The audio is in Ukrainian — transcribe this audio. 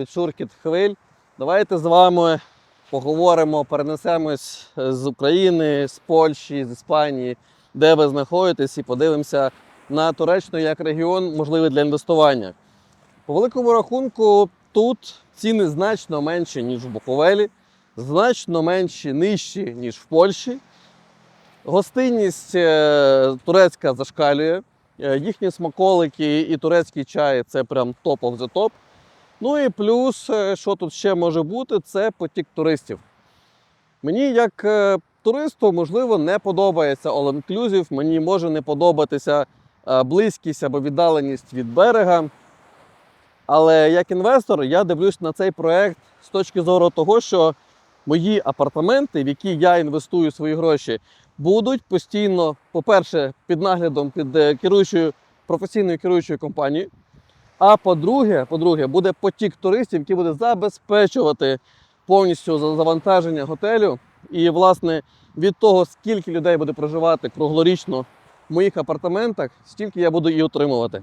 під шурхіт хвиль. Давайте з вами поговоримо, перенесемось з України, з Польщі, з Іспанії, де ви знаходитесь, і подивимося на Туреччину як регіон, можливий для інвестування. По великому рахунку, тут ціни значно менші, ніж в Буковелі, значно менші, нижчі, ніж в Польщі. Гостинність е, турецька зашкалює. Е, Їхні смаколики і турецький чай це прям топ the top. Ну і плюс, е, що тут ще може бути, це потік туристів. Мені, як е, туристу, можливо, не подобається All Inclusive, мені може не подобатися е, близькість або віддаленість від берега. Але як інвестор я дивлюсь на цей проект з точки зору того, що мої апартаменти, в які я інвестую свої гроші, будуть постійно, по-перше, під наглядом під керуючою професійною керуючою компанією. А по-друге, по-друге, буде потік туристів, який буде забезпечувати повністю завантаження готелю. І, власне, від того, скільки людей буде проживати круглорічно в моїх апартаментах, стільки я буду і отримувати.